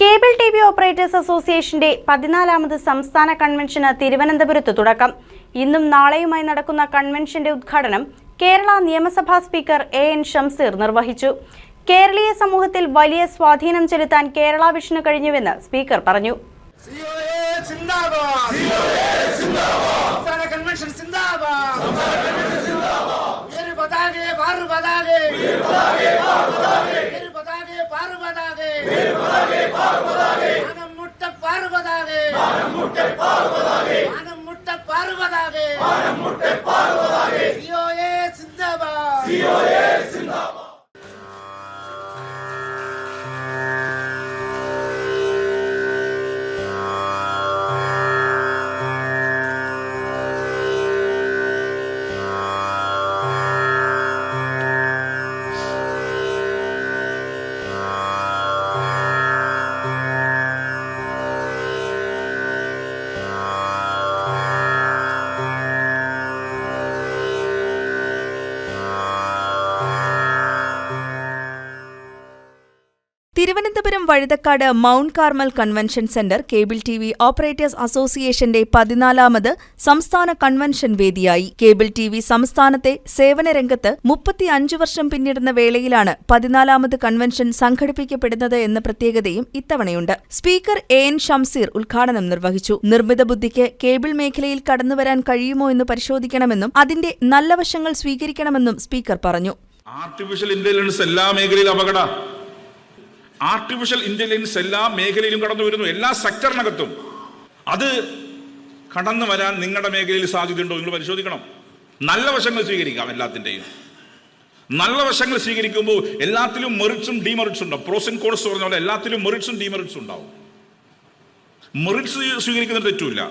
Cable T V operators അസോസിയേഷന്റെ പതിനാലാമത് സംസ്ഥാന കൺവെൻഷന് തിരുവനന്തപുരത്ത് തുടക്കം. ഇന്നും നാളെയുമായി നടക്കുന്ന കൺവെൻഷന്റെ ഉദ്ഘാടനം കേരള നിയമസഭാ സ്പീക്കർ എ എൻ ഷംസീർ നിർവഹിച്ചു. കേരളീയ സമൂഹത്തിൽ വലിയ സ്വാധീനം ചെലുത്താൻ കേരള വിഷന് കഴിഞ്ഞുവെന്ന് സ്പീക്കർ പറഞ്ഞു. പതാകെ. மனம் முட்ட பாருவதாகே மனம் முட்டை பாருவதாகே மனம் முட்ட பாருவதாகே மனம் முட்டை பாருவதாகே சியோயே Vazhuthacaud mount Carmel convention centre cable T V operators അസോസിയേഷന്റെ പതിനാലാമത് സംസ്ഥാന കൺവെൻഷൻ വേദിയായി. കേബിൾ ടി വി സംസ്ഥാനത്തെ സേവന രംഗത്ത് മുപ്പത്തിയഞ്ചു വർഷം പിന്നിടുന്ന വേളയിലാണ് പതിനാലാമത് കൺവെൻഷൻ സംഘടിപ്പിക്കപ്പെടുന്നത് എന്ന പ്രത്യേകതയും ഇത്തവണയുണ്ട്. സ്പീക്കർ എ എൻ ഷംസീർ ഉദ്ഘാടനം നിർവഹിച്ചു. നിർമ്മിത ബുദ്ധിക്ക് കേബിൾ മേഖലയിൽ കടന്നുവരാൻ കഴിയുമോ എന്ന് പരിശോധിക്കണമെന്നും അതിന്റെ നല്ല വശങ്ങൾ സ്വീകരിക്കണമെന്നും സ്പീക്കർ പറഞ്ഞു. ആർട്ടിഫിഷ്യൽ ഇന്റലിജൻസ് എല്ലാ മേഖലയിലും അപകട ആർട്ടിഫിഷ്യൽ ഇന്റലിജൻസ് എല്ലാ മേഖലയിലും കടന്നു വരുന്നു. എല്ലാ സെക്ടറിനകത്തും അത് കടന്നു വരാൻ നിങ്ങളുടെ മേഖലയിൽ സാധ്യതയുണ്ടോ നിങ്ങൾ പരിശോധിക്കണം. നല്ല വശങ്ങൾ സ്വീകരിക്കാം എല്ലാത്തിന്റെയും നല്ല വശങ്ങൾ സ്വീകരിക്കുമ്പോൾ എല്ലാത്തിലും മെറിറ്റ്സും ഡിമെറിറ്റ്സും ഉണ്ടാവും. പ്രോസ് ആൻഡ് കോഴ്സ് പറഞ്ഞ പോലെ എല്ലാത്തിലും മെറിറ്റ്സും ഡിമെറിറ്റ്സും ഉണ്ടാവും. മെറിറ്റ്സ് സ്വീകരിക്കുന്നത് തെറ്റുമില്ല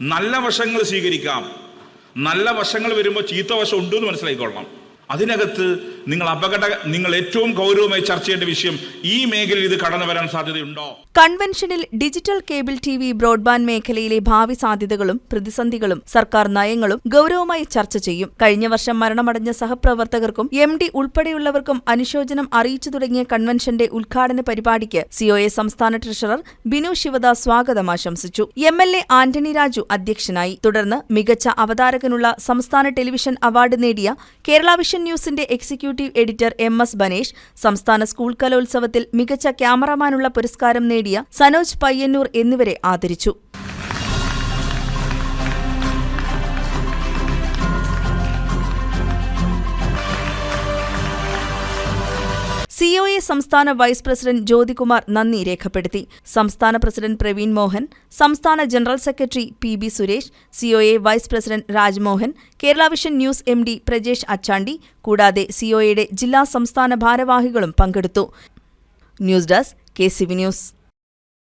നല്ല വശങ്ങൾ സ്വീകരിക്കാം. നല്ല വശങ്ങൾ വരുമ്പോൾ ചീത്ത വശം ഉണ്ടെന്ന് മനസ്സിലാക്കിക്കൊള്ളണം. അതിനകത്ത് നിങ്ങൾ അപകട നിങ്ങൾ ഏറ്റവും ഗൗരവമായി ചർച്ച ചെയ്യേണ്ട വിഷയം ഈ മേഖലയിൽ ഇത് കടന്നു വരാൻ സാധ്യതയുണ്ടോ? കൺവെൻഷനിൽ digital cable T V broadband മേഖലയിലെ ഭാവി സാധ്യതകളും പ്രതിസന്ധികളും സർക്കാർ നയങ്ങളും ഗൌരവമായി ചർച്ച ചെയ്യും. കഴിഞ്ഞ വർഷം മരണമടഞ്ഞ സഹപ്രവർത്തകർക്കും എം ഡി ഉൾപ്പെടെയുള്ളവർക്കും അനുശോചനം അറിയിച്ചു തുടങ്ങിയ കൺവെൻഷന്റെ ഉദ്ഘാടന പരിപാടിക്ക് സിഒഎ സംസ്ഥാന ട്രഷറർ ബിനു ശിവദാസ് സ്വാഗതം ആശംസിച്ചു. M L A Antony Raju അധ്യക്ഷനായി. തുടർന്ന് മികച്ച അവതാരകനുള്ള സംസ്ഥാന ടെലിവിഷൻ അവാർഡ് നേടിയ കേരള വിഷൻ ന്യൂസിന്റെ executive editor M S Banesh സംസ്ഥാന സ്കൂൾ കലോത്സവത്തിൽ മികച്ച ക്യാമറമാനുള്ള പുരസ്കാരം നേടിയ സനോജ് പയ്യന്നൂർ എന്നിവരെ ആദരിച്ചു. സിഒഎ സംസ്ഥാന വൈസ് പ്രസിഡന്റ് ജ്യോതികുമാർ നന്ദി രേഖപ്പെടുത്തി. സംസ്ഥാന പ്രസിഡന്റ് പ്രവീൺ മോഹൻ സംസ്ഥാന general secretary P B Suresh C O A vice president Rajmohan Kerala Vision news M D Prajesh Achandi കൂടാതെ സിഒഎയുടെ ജില്ലാ സംസ്ഥാന ഭാരവാഹികളും പങ്കെടുത്തു. News desk K C V news.